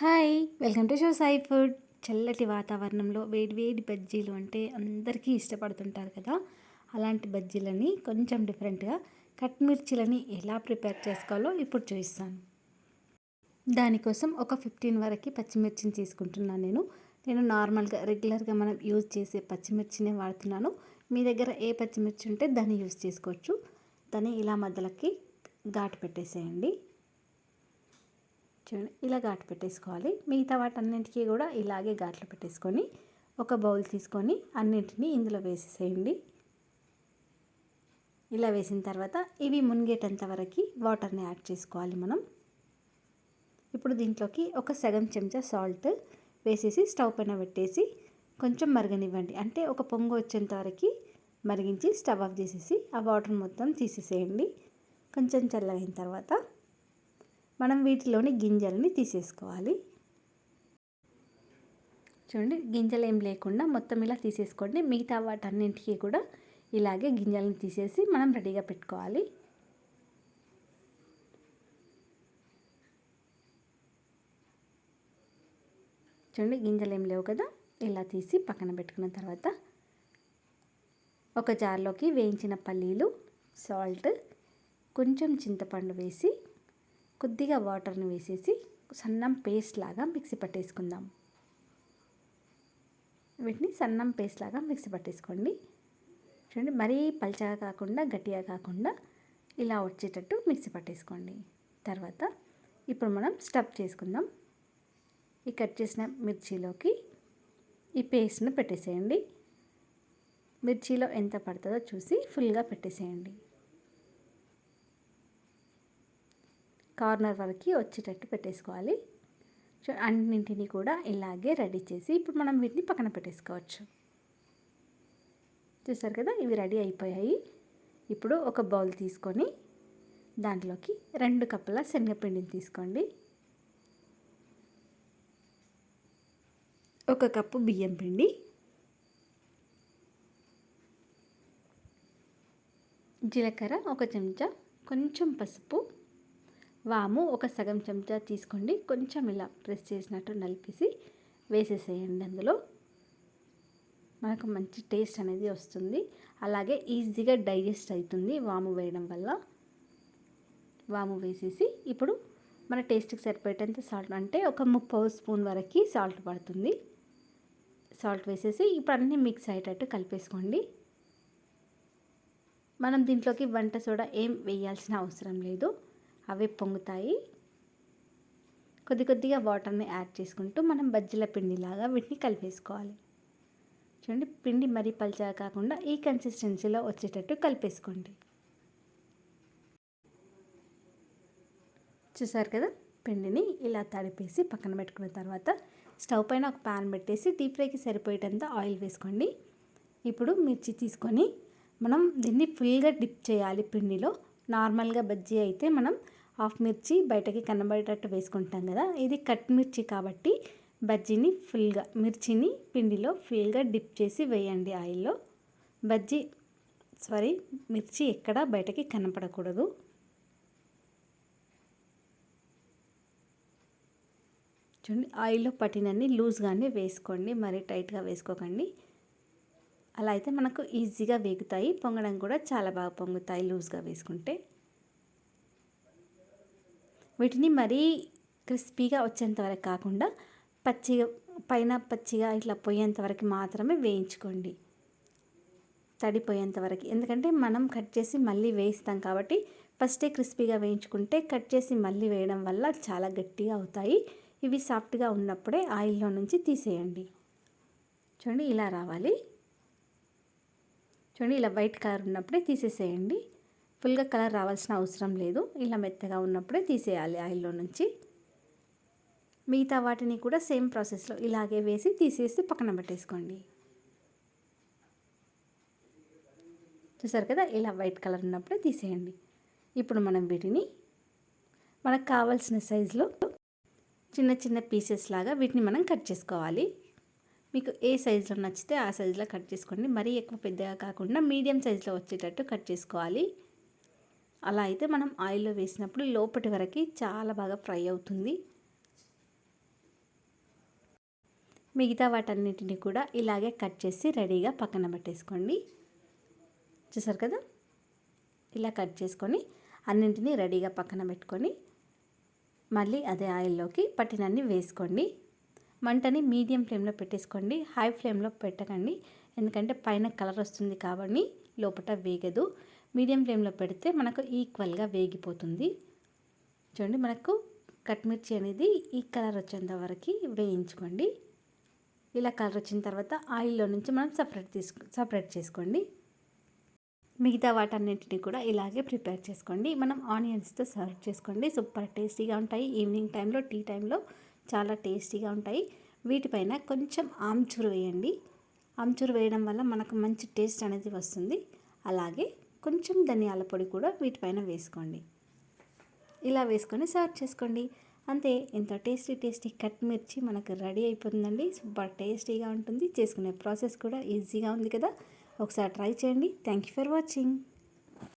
Hi welcome to show Sai food. చల్లటి వాతావరణంలో వేడి వేడి బజ్జీలు అంటే అందరికీ ఇష్టపడుతుంటారు కదా. అలాంటి బజ్జీలని కొంచెం డిఫరెంట్గా కట్ మిర్చీలని ఎలా ప్రిపేర్ చేసుకోవాలో ఇప్పుడు చూపిస్తాను. దానికోసం ఒక ఫిఫ్టీన్ వరకు పచ్చిమిర్చిని తీసుకుంటున్నాను నేను. నేను నార్మల్గా రెగ్యులర్గా మనం యూజ్ చేసే పచ్చిమిర్చినే వాడుతున్నాను. మీ దగ్గర ఏ పచ్చిమిర్చి ఉంటే దాన్ని యూజ్ చేసుకోవచ్చు. దాన్ని ఇలా మధ్యలోకి ఘాటు పెట్టేసేయండి. చూడండి ఇలా ఘాటు పెట్టేసుకోవాలి. మిగతా వాటన్నింటికి కూడా ఇలాగే ఘాట్లు పెట్టేసుకొని ఒక బౌల్ తీసుకొని అన్నింటినీ ఇందులో వేసేసేయండి. ఇలా వేసిన తర్వాత ఇవి మునిగేటంత వరకు వాటర్ని యాడ్ చేసుకోవాలి మనం. ఇప్పుడు దీంట్లోకి ఒక సగం చెంచా సాల్ట్ వేసేసి స్టవ్ పైన పెట్టేసి కొంచెం మరగనివ్వండి. అంటే ఒక పొంగు వచ్చేంత వరకు మరిగించి స్టవ్ ఆఫ్ చేసేసి ఆ వాటర్ మొత్తం తీసేసేయండి. కొంచెం చల్లగైన తర్వాత మనం వీటిలోని గింజలని తీసేసుకోవాలి. చూడండి గింజలు ఏం లేకుండా మొత్తం ఇలా తీసేసుకోండి. మిగతా వాటన్నింటికి కూడా ఇలాగే గింజలను తీసేసి మనం రెడీగా పెట్టుకోవాలి. చూడండి గింజలు ఏం లేవు కదా? ఇలా తీసి పక్కన పెట్టుకున్న తర్వాత ఒక జార్లోకి వేయించిన పల్లీలు సాల్ట్ కొంచెం చింతపండు వేసి కొద్దిగా వాటర్ని వేసేసి సన్నం పేస్ట్ లాగా మిక్సీ పట్టేసుకుందాం. వీటిని సన్నం పేస్ట్ లాగా మిక్సీ పట్టేసుకోండి. చూడండి మరీ పల్చగా కాకుండా గట్టిగా కాకుండా ఇలా వచ్చేటట్టు మిక్సీ పట్టేసుకోండి. తర్వాత ఇప్పుడు మనం స్టఫ్ చేసుకుందాం. ఈ కట్ చేసిన మిర్చిలోకి ఈ పేస్ట్ని పెట్టేసేయండి. మిర్చిలో ఎంత పడుతుందో చూసి ఫుల్గా పెట్టేసేయండి. కార్నర్ వరకు వచ్చేటట్టు పెట్టేసుకోవాలి. అన్నింటినీ కూడా ఇలాగే రెడీ చేసి ఇప్పుడు మనం వీటిని పక్కన పెట్టేసుకోవచ్చు. చూసారు కదా ఇవి రెడీ అయిపోయాయి. ఇప్పుడు ఒక బౌల్ తీసుకొని దాంట్లోకి రెండు కప్పుల శనగపిండిని తీసుకోండి. ఒక కప్పు బియ్యం పిండి. జీలకర్ర ఒక చెంచా కొంచెం పసుపు. వాము ఒక సగం చెంచా తీసుకోండి. కొంచెం ఇలా ప్రెస్ చేసినట్టు నలిపేసి వేసేసేయండి అందులో. మనకు మంచి టేస్ట్ అనేది వస్తుంది. అలాగే ఈజీగా డైజెస్ట్ అవుతుంది వాము వేయడం వల్ల. వాము వేసేసి ఇప్పుడు మన టేస్ట్కి సరిపోయేటంత సాల్ట్ అంటే ఒక ముప్పై స్పూన్ వరకు సాల్ట్ పడుతుంది. సాల్ట్ వేసేసి ఇప్పుడు అన్నీ మిక్స్ అయ్యేటట్టు కలిపేసుకోండి. మనం దీంట్లోకి వంట సోడా ఏం వేయాల్సిన అవసరం లేదు. అవి పొంగుతాయి. కొద్ది కొద్దిగా వాటర్ని యాడ్ చేసుకుంటూ మనం బజ్జీల పిండిలాగా వీటిని కలిపేసుకోవాలి. చూడండి పిండి మరీ పల్చగా కాకుండా ఈ కన్సిస్టెన్సీలో వచ్చేటట్టు కలిపేసుకోండి. చూసారు కదా పిండిని ఇలా తడిపేసి పక్కన పెట్టుకున్న తర్వాత స్టవ్ పైన ఒక పాన్ పెట్టేసి డీప్ ఫ్రైకి సరిపోయేటంత ఆయిల్ వేసుకోండి. ఇప్పుడు మిర్చి తీసుకొని మనం దీన్ని ఫుల్గా డిప్ చేయాలి పిండిలో. నార్మల్గా బజ్జీ అయితే మనం హాఫ్ మిర్చి బయటకి కనబడేటట్టు వేసుకుంటాం కదా. ఇది కట్ మిర్చి కాబట్టి బజ్జీని ఫుల్గా మిర్చిని పిండిలో ఫుల్గా డిప్ చేసి వేయండి ఆయిల్లో. బజ్జీ సారీ మిర్చి ఎక్కడ బయటకి కనపడకూడదు. చూడండి ఆయిల్లో పట్టినన్ని లూజ్గానే వేసుకోండి మరీ టైట్గా వేసుకోకండి. అలా అయితే మనకు ఈజీగా వేగుతాయి పొంగడం కూడా చాలా బాగా పొంగుతాయి లూజ్గా వేసుకుంటే. వీటిని మరీ క్రిస్పీగా వచ్చేంత వరకు కాకుండా పచ్చిగా పైన పచ్చిగా ఇట్లా పోయేంత వరకు మాత్రమే వేయించుకోండి. తడిపోయేంత వరకు. ఎందుకంటే మనం కట్ చేసి మళ్ళీ వేయిస్తాం కాబట్టి ఫస్టే క్రిస్పీగా వేయించుకుంటే కట్ చేసి మళ్ళీ వేయడం వల్ల చాలా గట్టిగా అవుతాయి. ఇవి సాఫ్ట్గా ఉన్నప్పుడే ఆయిల్లో నుంచి తీసేయండి. చూడండి ఇలా రావాలి. చూడండి ఇలా వైట్ కలర్ ఉన్నప్పుడే తీసేసేయండి. ఫుల్గా కలర్ రావాల్సిన అవసరం లేదు. ఇలా మెత్తగా ఉన్నప్పుడే తీసేయాలి ఆయిల్లో నుంచి. మిగతా వాటిని కూడా సేమ్ ప్రాసెస్లో ఇలాగే వేసి తీసేసి పక్కన పెట్టేసుకోండి. చూసారు కదా? ఇలా వైట్ కలర్ ఉన్నప్పుడే తీసేయండి. ఇప్పుడు మనం వీటిని మనకు కావాల్సిన సైజులో చిన్న చిన్న పీసెస్ లాగా వీటిని మనం కట్ చేసుకోవాలి. మీకు ఏ సైజులో నచ్చితే ఆ సైజులో కట్ చేసుకోండి. మరీ ఎక్కువ పెద్దగా కాకుండా మీడియం సైజులో వచ్చేటట్టు కట్ చేసుకోవాలి. అలా అయితే మనం ఆయిల్లో వేసినప్పుడు లోపటి వరకు చాలా బాగా ఫ్రై అవుతుంది. మిగతా వాటన్నిటిని కూడా ఇలాగే కట్ చేసి రెడీగా పక్కన పెట్టేసుకోండి. చూసారు కదా? ఇలా కట్ చేసుకొని అన్నింటినీ రెడీగా పక్కన పెట్టుకొని మళ్ళీ అదే ఆయిల్లోకి పట్టినన్ని వేసుకోండి. మంటని మీడియం ఫ్లేమ్లో పెట్టేసుకోండి. హై ఫ్లేమ్లో పెట్టకండి. ఎందుకంటే పైన కలర్ వస్తుంది కాబట్టి లోపల వేగదు. మీడియం ఫ్లేమ్లో పెడితే మనకు ఈక్వల్గా వేగిపోతుంది. చూడండి మనకు కట్మిర్చి అనేది ఈ కలర్ వచ్చేంత వరకు వేయించుకోండి. ఇలా కలర్ వచ్చిన తర్వాత ఆయిల్లో నుంచి మనం సపరేట్ తీసుకు సపరేట్ చేసుకోండి. మిగతా వాటన్నింటినీ కూడా ఇలాగే ప్రిపేర్ చేసుకోండి. మనం ఆనియన్స్తో సర్వ్ చేసుకోండి. సూపర్ టేస్టీగా ఉంటాయి. ఈవినింగ్ టైంలో టీ టైంలో చాలా టేస్టీగా ఉంటాయి. వీటిపైన కొంచెం ఆమ్చూరు వేయండి. ఆమ్చూరు వేయడం వల్ల మనకు మంచి టేస్ట్ అనేది వస్తుంది. అలాగే కొంచెం ధనియాల పొడి కూడా వీటిపైన వేసుకోండి. ఇలా వేసుకొని సర్వ్ చేసుకోండి. అంతే ఎంతో టేస్టీ టేస్టీ కట్ మిర్చి మనకు రెడీ అయిపోతుందండి. సూపర్ టేస్టీగా ఉంటుంది. చేసుకునే ప్రాసెస్ కూడా ఈజీగా ఉంది కదా. ఒకసారి ట్రై చేయండి. Thank you for watching.